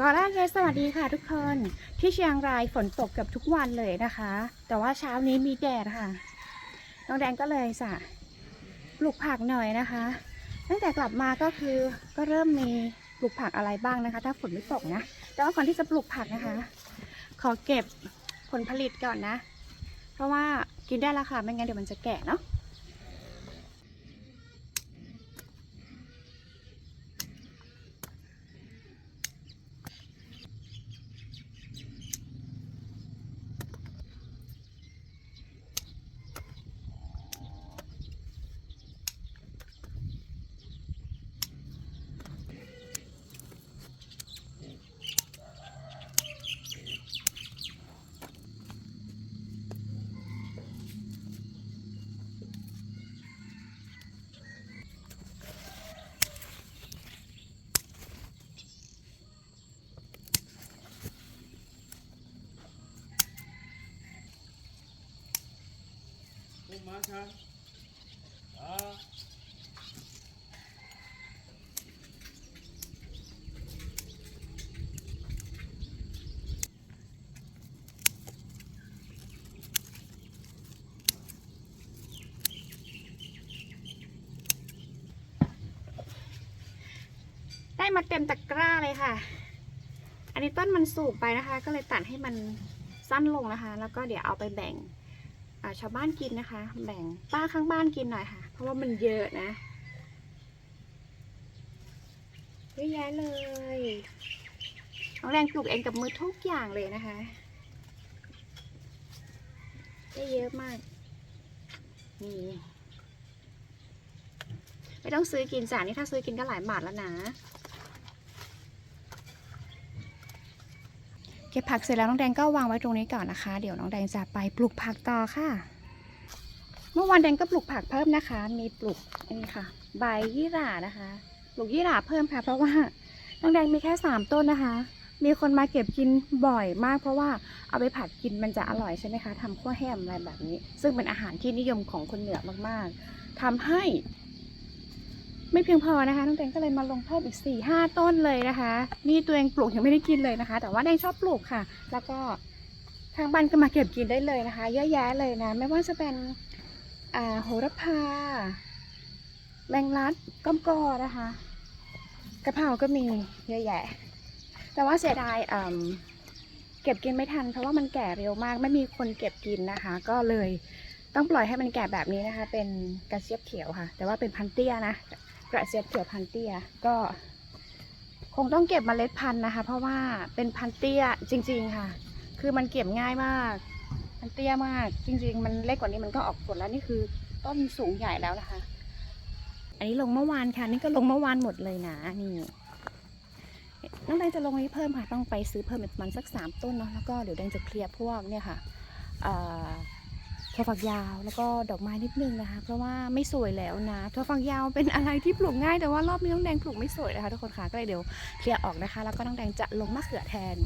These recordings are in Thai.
ก็แรกเลยสวัสดีค่ะทุกคน ที่เชียงรายฝนตกเกือบทุกวันเลยนะคะ แต่ว่าเช้านี้มีแดดค่ะ น้องแดงก็เลยสะปลูกผักหน่อยนะคะ ตั้งแต่กลับมาก็คือก็เริ่มมีปลูกผักอะไรบ้างนะคะ ถ้าฝนไม่ตกนะ แต่ว่าก่อนที่จะปลูกผักนะคะ ขอเก็บผลผลิตก่อนนะ เพราะว่ากินได้แล้วค่ะ ไม่งั้นเดี๋ยวมันจะแก่เนาะ Kumakan. Ah. ได้มาเต็มตะกร้าเลยค่ะ อันนี้ต้นมันสูงไปนะคะ ก็เลยตัดให้มันสั้นลงนะคะ แล้วก็เดี๋ยวเอาไปแบ่ง ชาวบ้านกินนะคะ แบ่งป้าข้างบ้านกินหน่อยค่ะ เพราะว่ามันเยอะนะเยอะแยะเลยน้องแรงปลูกเองกับมือทุกอย่างเลยนะคะได้เยอะมาก นี่ไม่ต้องซื้อกินจ้านี่ถ้าซื้อกินก็หลายบาทแล้วนะ ก็บผักเสร็จแล้วน้องแดงก็วางไว้ตรงนี้ก่อนนะคะ เดี๋ยวน้องแดงจะไปปลูกผักต่อค่ะ เมื่อวานแดงก็ปลูกผักเพิ่มนะคะ มีปลูกนนี้ค่ะ ใบยี่หร่านะคะ ปลูกยี่หร่าเพิ่มค่ะ เพราะว่าน้องแดงมีแค่สามต้นนะคะ มีคนมาเก็บกินบ่อยมาก เพราะว่าเอาไปผัดกินมันจะอร่อยใช่ไหมคะทำขั้วแห้มอะไรแบบนี้ ซึ่งเป็นอาหารที่นิยมของคนเหนือมากๆทำให้ ไม่เพียงพอนะคะน้องแดงก็เลยมาลงเพิ่มอีก4ี่ห้าต้นเลยนะคะ นี่ตัวเองปลูกยังไม่ได้กินเลยนะคะ แต่ว่าแดงชอบปลูกค่ะ แล้วก็ทางบ้านก็มาเก็บกินได้เลยนะคะ เยอะแยะเลยนะไม่ว่าจะเป็นโหระพาแมงลัดก้มกอนะคะกะเพราก็มีเยอะแยะ แต่ว่าเสียดายเก็บกินไม่ทัน เพราะว่ามันแก่เร็วมากไม่มีคนเก็บกินนะคะ ก็เลยต้องปล่อยให้มันแก่แบบนี้นะคะ เป็นกระเจี๊ยบเขียวค่ะ แต่ว่าเป็นพันเตี้ยนะ กระเจี๊ยบเขียวพันเตี้ยก็ คงต้องเก็บเมล็ดพันธุ์นะคะ เพราะว่าเป็นพันเตี้ยจริง ๆ ค่ะ คือมันเก็บง่ายมากพันเตี้ยมาก จริง ๆ มันเล็กกว่านี้มันก็ออกผลแล้วนี่คือต้นสูงใหญ่แล้วนะคะ อันนี้ลงเมื่อวานค่ะ นี่ก็ลงเมื่อวานหมดเลยนะนี่น้องแดงจะลงอันนี้เพิ่มค่ะ ต้องไปซื้อเพิ่มอีกประมาณสักสามต้นเนาะแล้วก็เดี๋ยวแดงจะเคลียร์พวกเนี่ยค่ะอ่อ ถั่วฝักยาวแล้วก็ดอกไม้นิดนึงนะคะ เพราะว่าไม่สวยแล้วนะถั่วฝักยาวเป็นอะไรที่ปลูกง่ายแต่ว่ารอบนี้น้องแดงปลูกไม่สวยนะคะทุกคนค่ะก็เลยเดี๋ยวเคลียร์ออกนะคะ แล้วก็น้องแดงจะลงมะเขือแทน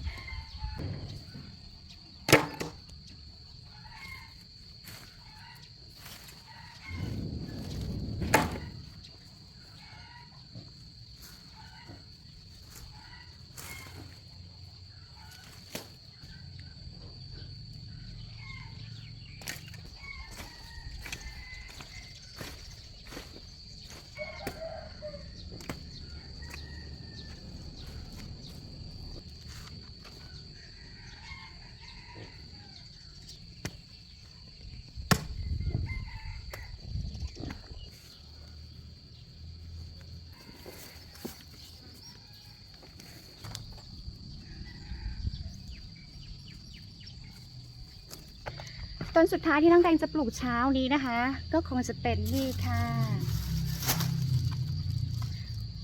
ต้นสุดท้ายที่น้องแดงจะปลูกเช้านี้นะคะ ก็คงจะเป็นนี่ค่ะ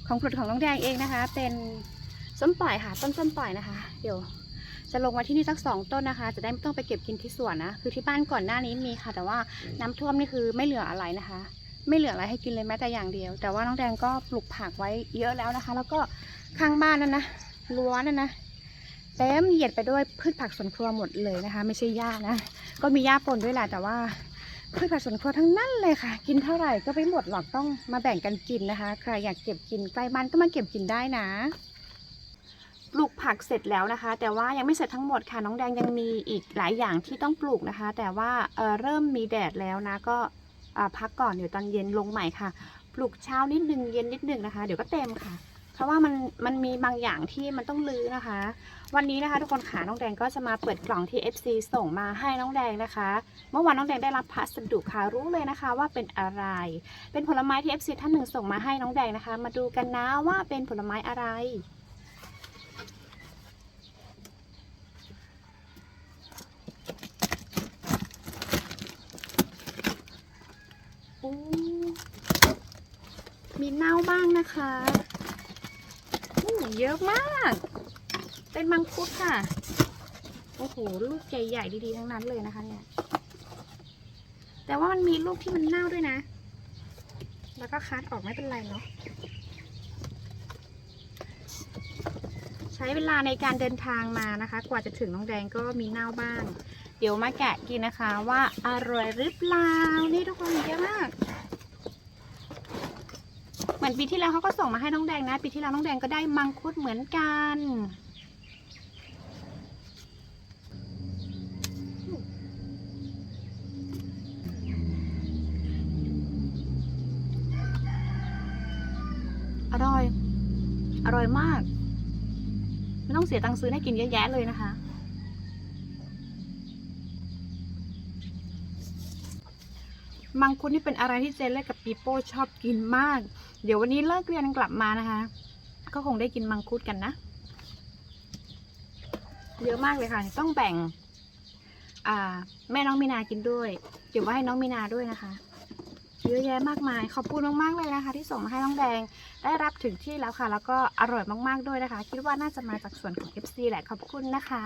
ของโปรดของน้องแดงเองนะคะ เป็นส้มปล่อยค่ะ ต้นส้มปล่อยนะคะ เดี๋ยวจะลงไว้ที่นี่สักสองต้นนะคะ จะได้ไม่ต้องไปเก็บกินที่สวนนะ คือที่บ้านก่อนหน้านี้มีค่ะ แต่ว่าน้ำท่วมนี่คือไม่เหลืออะไรนะคะ ไม่เหลืออะไรให้กินเลยแม้แต่อย่างเดียว แต่ว่าน้องแดงก็ปลูกผักไว้เยอะแล้วนะคะ แล้วก็ข้างบ้านนั่นนะรั้วนั่นนะ เต็มเหยียดไปด้วยพืชผักสวนครัวหมดเลยนะคะ ไม่ใช่หญ้านะ ก็มีหญ้าปนด้วยแหละแต่ว่าพืชผักสวนครัวทั้งนั้นเลยค่ะ กินเท่าไหร่ก็ไม่หมดหรอกต้องมาแบ่งกันกินนะคะใครอยากเก็บกินใกล้บ้านก็มาเก็บกินได้นะปลูกผักเสร็จแล้วนะคะ แต่ว่ายังไม่เสร็จทั้งหมดค่ะน้องแดงยังมีอีกหลายอย่างที่ต้องปลูกนะคะ แต่ว่าเเริ่มมีแดดแล้วนะก็พักก่อนเดี๋ยวตอนเย็นลงใหม่ค่ะ ปลูกเช้านิดนึงเย็นนิดนึงนะคะ เดี๋ยวก็เต็มค่ะ เพราะว่ามันมันมีบางอย่างที่มันต้องลื้อนะคะ วันนี้นะคะทุกคนขาน้องแดงก็จะมาเปิดกล่องที่ FC ส่งมาให้น้องแดงนะคะ เมื่อวานน้องแดงได้รับพัสดุค่ะรู้เลยนะคะว่าเป็นอะไร เป็นผลไม้ที่ FC ท่านหนึ่งส่งมาให้น้องแดงนะคะ มาดูกันนะว่าเป็นผลไม้อะไรมีเน่าบ้างนะคะอู้เยอะมาก เป็นมังคุดค่ะ โอ้โห ลูกใหญ่ๆดีๆทั้งนั้นเลยนะคะเนี่ย แต่ว่ามันมีลูกที่มันเน่าด้วยนะ แล้วก็คัดออกไม่เป็นไรเนาะ ใช้เวลาในการเดินทางมานะคะ กว่าจะถึงน้องแดงก็มีเน่าบ้าง เดี๋ยวมาแกะกินนะคะว่าอร่อยหรือเปล่า นี่ทุกคนเยอะมากเหมือนปีที่แล้วเขาก็ส่งมาให้น้องแดงนะ ปีที่แล้วน้องแดงก็ได้มังคุดเหมือนกัน อร่อย อร่อยมาก ไม่ต้องเสียตังค์ซื้อให้กินเยอะแยะเลยนะคะ มังคุดนี่เป็นอะไรที่เจนเล่กับปีโป้ชอบกินมาก เดี๋ยววันนี้เลิกเรียนกลับมานะคะ ก็คงได้กินมังคุดกันนะ เยอะมากเลยค่ะ ต้องแบ่งแม่น้องมีนากินด้วย เดี๋ยวว่าให้น้องมีนาด้วยนะคะ เยอะแยะมากมาย ขอบคุณมากๆเลยนะคะ ที่ส่งมาให้น้องแดงได้รับถึงที่แล้วค่ะ แล้วก็อร่อยมากๆด้วยนะคะ คิดว่าน่าจะมาจากส่วนของ FC แหละขอบคุณนะคะ